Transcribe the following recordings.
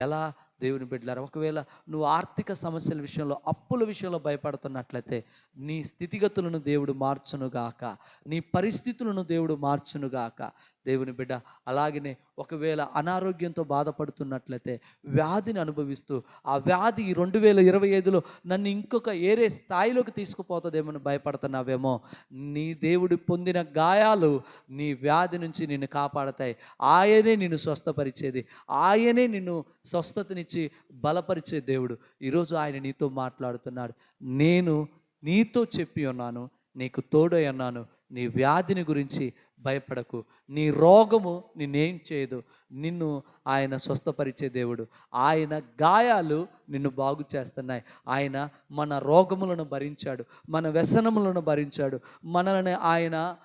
ఎలా దేవుని బిడ్డలారా? ఒకవేళ నువ్వు ఆర్థిక సమస్యల విషయంలో అప్పుల విషయంలో భయపడుతున్నట్లయితే నీ స్థితిగతులను దేవుడు మార్చునుగాక నీ పరిస్థితులను దేవుడు మార్చునుగాక దేవుని బిడ్డ. అలాగనే ఒకవేళ అనారోగ్యంతో బాధపడుతున్నట్లయితే వ్యాధిని అనుభవిస్తూ ఆ వ్యాధి ఈ రెండు వేల ఇరవై ఐదులో నన్ను ఇంకొక ఏరే స్థాయిలోకి తీసుకుపోతుందేమని భయపడుతున్నావేమో. నీ దేవుడు పొందిన గాయాలు నీ వ్యాధి నుంచి నిన్ను కాపాడతాయి. ఆయనే నిన్ను స్వస్థపరిచేది. ఆయనే నిన్ను స్వస్థతనిచ్చి బలపరిచే దేవుడు. ఈరోజు ఆయన నీతో మాట్లాడుతున్నాడు. నేను నీతో చెప్పి ఉన్నాను నీకు తోడై ఉన్నాను నీ వ్యాధిని గురించి భయపడకు. నీ రోగము నిన్నేం చేయదు. నిన్ను ఆయన స్వస్థపరిచే దేవుడు. ఆయన గాయాలు నిన్ను బాగు చేస్తున్నాయి. ఆయన మన రోగములను భరించాడు. మన వ్యసనములను భరించాడు. మనల్ని ఆయన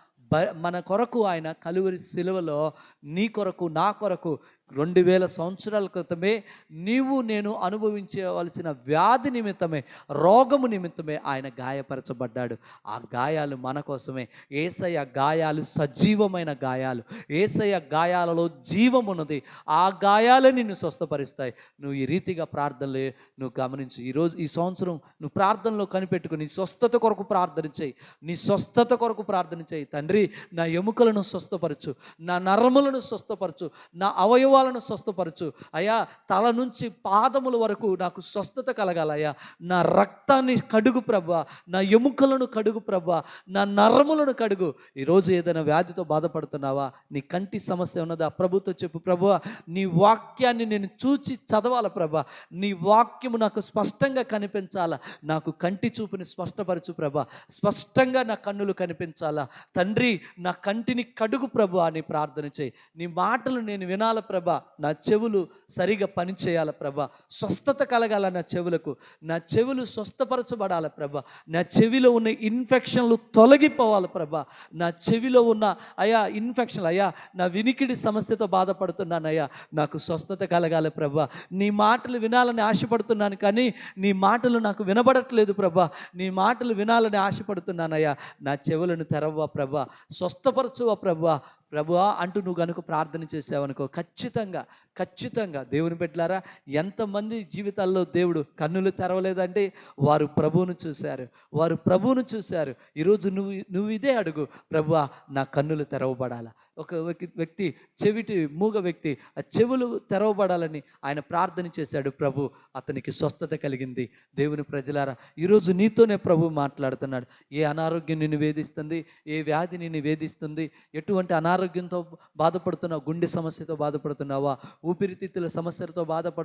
మన కొరకు ఆయన కలువరి సిలువలో నీ కొరకు నా కొరకు రెండు వేల సంవత్సరాల క్రితమే నీవు నేను అనుభవించవలసిన వ్యాధి నిమిత్తమే రోగము నిమిత్తమే ఆయన గాయపరచబడ్డాడు. ఆ గాయాలు మన కోసమే. ఏసయ్య గాయాలు సజీవమైన గాయాలు. ఏసయ్య గాయాలలో జీవం ఉన్నది ఆ గాయాలే నిన్ను స్వస్థపరుస్తాయి. నువ్వు ఈ రీతిగా ప్రార్థనలే నువ్వు గమనించు. ఈరోజు ఈ సంవత్సరం నువ్వు ప్రార్థనలో కనిపెట్టుకుని నీ స్వస్థత కొరకు ప్రార్థన చేయి. నీ స్వస్థత కొరకు ప్రార్థన చేయి. తండ్రి నా ఎముకలను స్వస్థపరచు. నా నరములను స్వస్థపరచు. నా అవయవాలను స్వస్థపరచు. అయ్యా తల నుంచి పాదముల వరకు నాకు స్వస్థత కలగాలయ్యా. నా రక్తాన్ని కడుగు ప్రభా. నా ఎముకలను కడుగు ప్రభా. నా నరములను కడుగు. ఈరోజు ఏదైనా వ్యాధితో బాధపడుతున్నావా? నీ కంటి సమస్య ఉన్నదా? ప్రభుతో చెప్పు ప్రభు నీ వాక్యాన్ని నేను చూచి చదవాల ప్రభా? నీ వాక్యము నాకు స్పష్టంగా కనిపించాలా? నాకు కంటి చూపుని స్పష్టపరచు ప్రభా. స్పష్టంగా నా కన్నులు కనిపించాలా? తండ్రి నా కంటిని కడుగు ప్రభు అని ప్రార్థన చేయి. నీ మాటలు నేను వినాల ప్రభు? నా చెవులు సరిగా పనిచేయాల ప్రభ? స్వస్థత కలగాల నా చెవులకు? నా చెవులు స్వస్థపరచబడాల ప్రభ? నా చెవిలో ఉన్న ఇన్ఫెక్షన్లు తొలగిపోవాలి ప్రభ? నా చెవిలో ఉన్న అయా ఇన్ఫెక్షన్ అయ్యా నా వినికిడి సమస్యతో బాధపడుతున్నానయ్యా. నాకు స్వస్థత కలగాలి ప్రభా? నీ మాటలు వినాలని ఆశపడుతున్నాను కానీ నీ మాటలు నాకు వినబడట్లేదు ప్రభా. నీ మాటలు వినాలని ఆశపడుతున్నానయ్యా. నా చెవులను తెరవ్వా ప్రభా? స్వస్థపరచువా ప్రభా? ప్రభువా అంటూ నువ్వు కనుక ప్రార్థన చేసావనుకో ఖచ్చితంగా ఖచ్చితంగా దేవుని పెట్టారా ఎంతమంది జీవితాల్లో దేవుడు కన్నులు తెరవలేదంటే వారు ప్రభువును చూశారు వారు ప్రభువును చూశారు. ఈరోజు నువ్వు నువ్వు ఇదే అడుగు ప్రభువా నా కన్నులు తెరవబడాలా? ఒక వ్యక్తి వ్యక్తి చెవిటి మూగ వ్యక్తి ఆ చెవులు తెరవబడాలని ఆయన ప్రార్థన చేశాడు ప్రభు అతనికి స్వస్థత కలిగింది. దేవుని ప్రజలారా ఈరోజు నీతోనే ప్రభు మాట్లాడుతున్నాడు. ఏ అనారోగ్యం నిన్ను వేధిస్తుంది ఏ వ్యాధి నిన్ను వేధిస్తుంది ఎటువంటి అనారోగ్యంతో బాధపడుతున్నావు గుండె సమస్యతో బాధపడుతున్నావా ఊపిరితిత్తుల సమస్యలతో బాధపడు